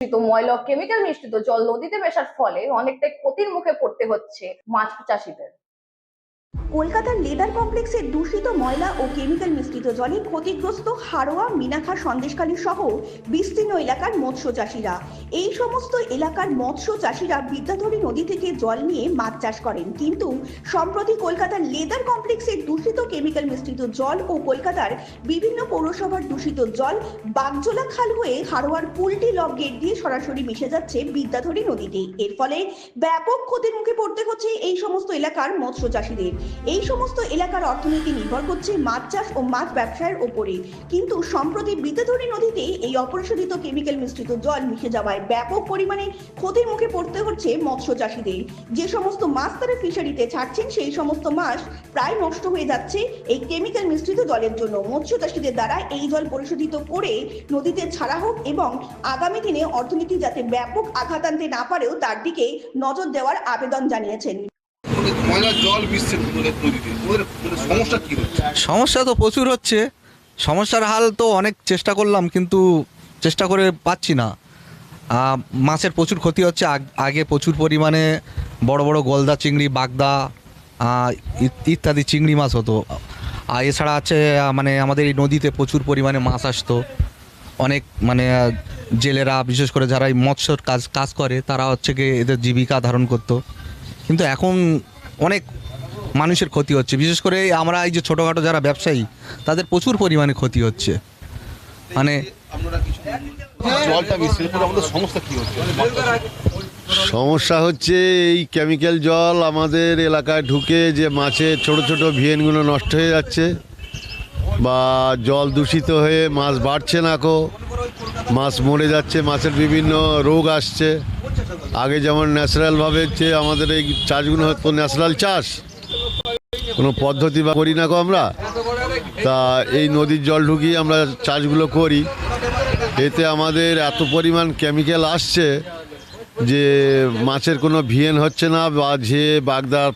মিশ্রিত ময়লা কেমিক্যাল মিশ্রিত জল নদীতে মেশার ফলে অনেকটাই ক্ষতির মুখে পড়তে হচ্ছে মাছ চাষিদের। কলকাতার লেদার কমপ্লেক্সের দূষিত ময়লা ও কেমিক্যাল মিশ্রিত জলে ক্ষতিগ্রস্ত হাড়োয়া মিনাখা সন্দেশকালী সহ বিস্তীর্ণ এলাকার মৎস্য চাষিরা এই সমস্ত এলাকার মৎস্য চাষিরা বিদ্যাধরী নদী থেকে জল নিয়ে মাছ চাষ করেন। কিন্তু সম্প্রতি কলকাতার লেদার কমপ্লেক্সের দূষিত কেমিক্যাল মিশ্রিত জল ও কলকাতার বিভিন্ন পৌরসভার দূষিত জল বাগজোলা খাল হয়ে হাড়োয়ার পুলটি লক গেট দিয়ে সরাসরি মিশে যাচ্ছে বিদ্যাধরী নদীতে এর ফলে ব্যাপক ক্ষতির মুখে পড়তে হচ্ছে এই সমস্ত এলাকার মৎস্য চাষিদের এই সমস্ত এলাকার অর্থনীতি নির্ভর করছে মাছ চাষ ও মাছ ব্যবসায়ের ওপরে কিন্তু সম্প্রতি বিদ্যাধরী নদীতে এই অপরিশোধিত কেমিক্যাল মিশ্রিত জল মিশে যাওয়ায় ব্যাপক পরিমাণে ক্ষতির মুখে পড়তে হচ্ছে মৎস্য চাষিদের। যে সমস্ত মাছ তারা ফিশারিতে ছাড়ছেন, সেই সমস্ত মাছ প্রায় নষ্ট হয়ে যাচ্ছে এই কেমিক্যাল মিশ্রিত জলের জন্য। মৎস্য চাষিদের দ্বারা এই জল পরিশোধিত করে নদীতে ছাড়া হোক এবং আগামী দিনে অর্থনীতি যাতে ব্যাপক আঘাত আনতে না পারেও তার দিকে নজর দেওয়ার আবেদন জানিয়েছেন। সমস্যা তো প্রচুর হচ্ছে। সমস্যার হাল তো অনেক চেষ্টা করলাম, কিন্তু চেষ্টা করে পাচ্ছি না। মাছের প্রচুর ক্ষতি হচ্ছে, আগ- আগে প্রচুর পরিমাণে বড় বড় গলদা চিংড়ি, বাগদা ইত্যাদি চিংড়ি মাছ হতো। আর এছাড়া আছে মানে আমাদের এই নদীতে প্রচুর পরিমাণে মাছ আসতো। অনেক মানে জেলেরা, বিশেষ করে যারা এই মৎস্যর কাজ কাজ করে, তারা হচ্ছে গিয়ে এদের জীবিকা ধারণ করতো। কিন্তু এখন অনেক মানুষের ক্ষতি হচ্ছে। বিশেষ করে এই আমরা এই যে ছোটোখাটো যারা ব্যবসায়ী তাদের প্রচুর পরিমাণে ক্ষতি হচ্ছে। মানে জলটা মিশছে এরপরে আমাদের সমস্যা হচ্ছে? সমস্যা হচ্ছে এই কেমিক্যাল জল আমাদের এলাকায় ঢুকে যে মাছের ছোট ছোট ভিয়েনগুলো নষ্ট হয়ে যাচ্ছে বা জল দূষিত হয়ে মাছ বাড়ছে না কো। মাছ মরে যাচ্ছে মাছের বিভিন্ন রোগ আসছে। আগে যেমন ন্যাচারালভাবে যে আমাদের এই চাষগুলো হতো, ন্যাচারাল চাষ, কোনো পদ্ধতি বা করি না গো আমরা। তা এই নদীর জল ঢুকিয়ে আমরা চাষগুলো করি। এতে আমাদের এত পরিমাণ কেমিক্যাল আসছে যে মাছের কোনো ভিয়েন হচ্ছে না বা ঝে বাগদা